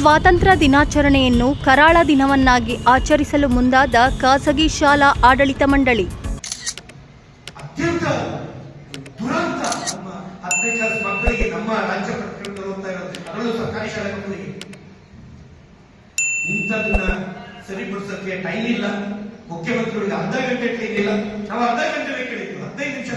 ಸ್ವಾತಂತ್ರ್ಯ ದಿನಾಚರಣೆಯನ್ನು ಕರಾಳ ದಿನವನ್ನಾಗಿ ಆಚರಿಸಲು ಮುಂದಾದ ಖಾಸಗಿ ಶಾಲಾ ಆಡಳಿತ ಮಂಡಳಿ. ಅತ್ಯಂತ ದುರಂತ ನಮ್ಮ ಹತ್ತನೇ ಮಕ್ಕಳಿಗೆ ನಮ್ಮ ರಾಜ್ಯ ಪತ್ರಕರ್ತರು ಇರೋದು ಅದರಲ್ಲೂ ಸರ್ಕಾರಿ ಶಾಲೆ ಮಕ್ಕಳಿಗೆ. ಇಂಥದನ್ನ ಸರಿಪಡಿಸೋಕೆ ಟೈಮ್ ಇಲ್ಲ. ಮುಖ್ಯಮಂತ್ರಿಗಳಿಗೆ ಅರ್ಧ ಗಂಟೆ ಟೈಮ್ ಇಲ್ಲ. ನಾವು ಅರ್ಧ ಗಂಟೆ ಕೇಳಿದ್ವಿ ಹದಿನೈದು ನಿಮಿಷ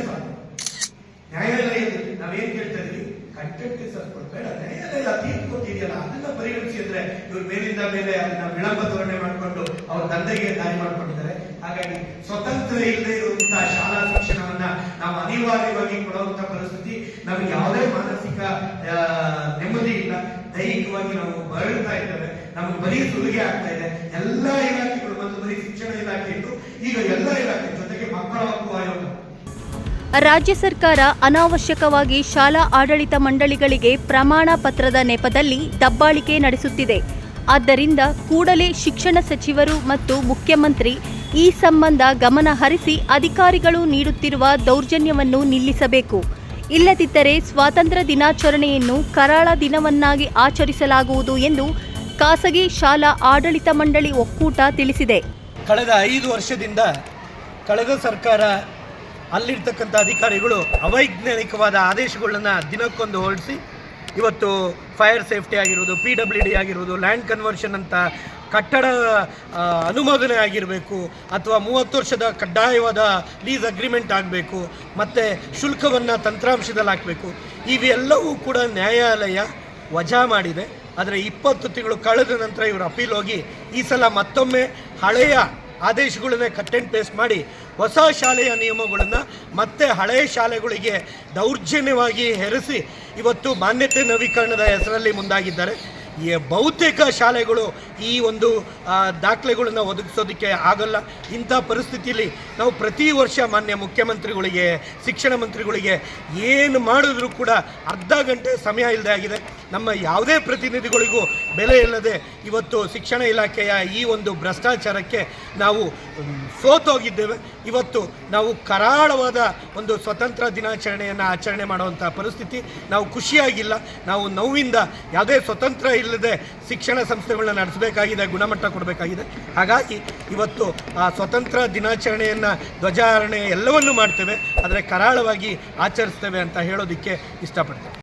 ನ್ಯಾಯಾಲಯದಲ್ಲಿ ನಾವೇನ್ ಕೇಳ್ತಾ ಇದೀವಿ ಕಂಟೆಂಟ್ ಸ್ವಲ್ಪ ಬೇಡ ನ್ಯಾಯಾಲಯ ತೀರ್ಪು ಅದನ್ನ ಪರಿಗಣಿಸಿ ಅಂದ್ರೆ ಇವ್ರು ಮೇಲಿಂದ ಮೇಲೆ ಅದನ್ನ ವಿಳಂಬ ಧೋರಣೆ ಮಾಡಿಕೊಂಡು ಅವ್ರ ತಂದೆಗೆ ದಾರಿ ಮಾಡ್ಕೊಂಡಿದ್ದಾರೆ. ಹಾಗಾಗಿ ಸ್ವತಂತ್ರ ಇಲ್ಲದೆ ಇರುವಂತಹ ಶಾಲಾ ಶಿಕ್ಷಣವನ್ನ ನಾವು ಅನಿವಾರ್ಯವಾಗಿ ಕೊಡುವಂತ ಪರಿಸ್ಥಿತಿ ನಮಗೆ ಯಾವುದೇ ಮಾನಸಿಕ ನೆಮ್ಮದಿ ಇಲ್ಲ. ದೈಹಿಕವಾಗಿ ನಾವು ಬಳಲ್ತಾ ಇದ್ದೇವೆ. ನಮಗೆ ಬರೀ ಸುಲಿಗೆ ಆಗ್ತಾ ಇದೆ. ಎಲ್ಲಾ ಇಲಾಖೆಗಳು ಮತ್ತು ಬರೀ ಶಿಕ್ಷಣ ಇಲಾಖೆ ಇತ್ತು ಈಗ ಎಲ್ಲಾ ಇಲಾಖೆ ಜೊತೆಗೆ ಮಕ್ಕಳ ಹಕ್ಕು ರಾಜ್ಯ ಸರ್ಕಾರ ಅನಾವಶ್ಯಕವಾಗಿ ಶಾಲಾ ಆಡಳಿತ ಮಂಡಳಿಗಳಿಗೆ ಪ್ರಮಾಣ ಪತ್ರದ ನೆಪದಲ್ಲಿ ದಬ್ಬಾಳಿಕೆ ನಡೆಸುತ್ತಿದೆ. ಆದ್ದರಿಂದ ಕೂಡಲೇ ಶಿಕ್ಷಣ ಸಚಿವರು ಮತ್ತು ಮುಖ್ಯಮಂತ್ರಿ ಈ ಸಂಬಂಧ ಗಮನ ಹರಿಸಿ ಅಧಿಕಾರಿಗಳು ನೀಡುತ್ತಿರುವ ದೌರ್ಜನ್ಯವನ್ನು ನಿಲ್ಲಿಸಬೇಕು. ಇಲ್ಲದಿದ್ದರೆ ಸ್ವಾತಂತ್ರ್ಯ ದಿನಾಚರಣೆಯನ್ನು ಕರಾಳ ದಿನವನ್ನಾಗಿ ಆಚರಿಸಲಾಗುವುದು ಎಂದು ಖಾಸಗಿ ಶಾಲಾ ಆಡಳಿತ ಮಂಡಳಿ ಒಕ್ಕೂಟ ತಿಳಿಸಿದೆ. ಕಳೆದ ಐದು ವರ್ಷದಿಂದ ಕಳೆದ ಸರ್ಕಾರ ಅಲ್ಲಿರ್ತಕ್ಕಂಥ ಅಧಿಕಾರಿಗಳು ಅವೈಜ್ಞಾನಿಕವಾದ ಆದೇಶಗಳನ್ನು ದಿನಕ್ಕೊಂದು ಹೊರಡಿಸಿ, ಇವತ್ತು ಫೈರ್ ಸೇಫ್ಟಿ ಆಗಿರೋದು ಪಿ ಡಬ್ಲ್ಯೂ ಡಿ ಆಗಿರೋದು ಲ್ಯಾಂಡ್ ಕನ್ವರ್ಷನ್ ಅಂತ ಕಟ್ಟಡ ಅನುಮೋದನೆ ಆಗಿರಬೇಕು, ಅಥವಾ ಮೂವತ್ತು ವರ್ಷದ ಕಡ್ಡಾಯವಾದ ಲೀಸ್ ಅಗ್ರಿಮೆಂಟ್ ಆಗಬೇಕು, ಮತ್ತು ಶುಲ್ಕವನ್ನು ತಂತ್ರಾಂಶದಲ್ಲಿ ಹಾಕಬೇಕು, ಇವೆಲ್ಲವೂ ಕೂಡ ನ್ಯಾಯಾಲಯ ವಜಾ ಮಾಡಿದೆ. ಆದರೆ ಇಪ್ಪತ್ತು ತಿಂಗಳು ಕಳೆದ ನಂತರ ಇವರು ಅಪೀಲ್ ಹೋಗಿ ಈ ಸಲ ಮತ್ತೊಮ್ಮೆ ಹಳೆಯ ಆದೇಶಗಳನ್ನೇ ಕಟ್ ಆ್ಯಂಡ್ ಪೇಸ್ಟ್ ಮಾಡಿ ಹೊಸ ಶಾಲೆಯ ನಿಯಮಗಳನ್ನು ಮತ್ತೆ ಹಳೆಯ ಶಾಲೆಗಳಿಗೆ ದೌರ್ಜನ್ಯವಾಗಿ ಹೆರಿಸಿ ಇವತ್ತು ಮಾನ್ಯತೆ ನವೀಕರಣದ ಹೆಸರಲ್ಲಿ ಮುಂದಾಗಿದ್ದಾರೆ. ಈ ಬಹುತೇಕ ಶಾಲೆಗಳು ಈ ಒಂದು ದಾಖಲೆಗಳನ್ನು ಒದಗಿಸೋದಕ್ಕೆ ಆಗಲ್ಲ. ಇಂಥ ಪರಿಸ್ಥಿತಿಯಲ್ಲಿ ನಾವು ಪ್ರತಿ ವರ್ಷ ಮಾನ್ಯ ಮುಖ್ಯಮಂತ್ರಿಗಳಿಗೆ, ಶಿಕ್ಷಣ ಮಂತ್ರಿಗಳಿಗೆ ಏನು ಮಾಡಿದ್ರೂ ಕೂಡ ಅರ್ಧ ಗಂಟೆ ಸಮಯ ಇಲ್ಲದೆ ಆಗಿದೆ. ನಮ್ಮ ಯಾವುದೇ ಪ್ರತಿನಿಧಿಗಳಿಗೂ ಬೆಲೆ ಇಲ್ಲದೆ ಇವತ್ತು ಶಿಕ್ಷಣ ಇಲಾಖೆಯ ಈ ಒಂದು ಭ್ರಷ್ಟಾಚಾರಕ್ಕೆ ನಾವು ಸೋತೋಗಿದ್ದೇವೆ. ಇವತ್ತು ನಾವು ಕರಾಳವಾದ ಒಂದು ಸ್ವತಂತ್ರ ದಿನಾಚರಣೆಯನ್ನು ಆಚರಣೆ ಮಾಡುವಂಥ ಪರಿಸ್ಥಿತಿ ನಾವು ಖುಷಿಯಾಗಿಲ್ಲ. ನಾವು ನೋವಿಂದ ಯಾವುದೇ ಸ್ವತಂತ್ರ ಇಲ್ಲದೆ ಶಿಕ್ಷಣ ಸಂಸ್ಥೆಗಳನ್ನ ನಡೆಸಬೇಕಾಗಿದೆ ಗುಣಮಟ್ಟ ಕೊಡಬೇಕಾಗಿದೆ. ಹಾಗಾಗಿ ಇವತ್ತು ಆ ಸ್ವತಂತ್ರ ದಿನಾಚರಣೆಯನ್ನು ಧ್ವಜಾರಣೆ ಎಲ್ಲವನ್ನೂ ಮಾಡ್ತೇವೆ. ಆದರೆ ಕರಾಳವಾಗಿ ಆಚರಿಸ್ತೇವೆ ಅಂತ ಹೇಳೋದಕ್ಕೆ ಇಷ್ಟಪಡ್ತೇವೆ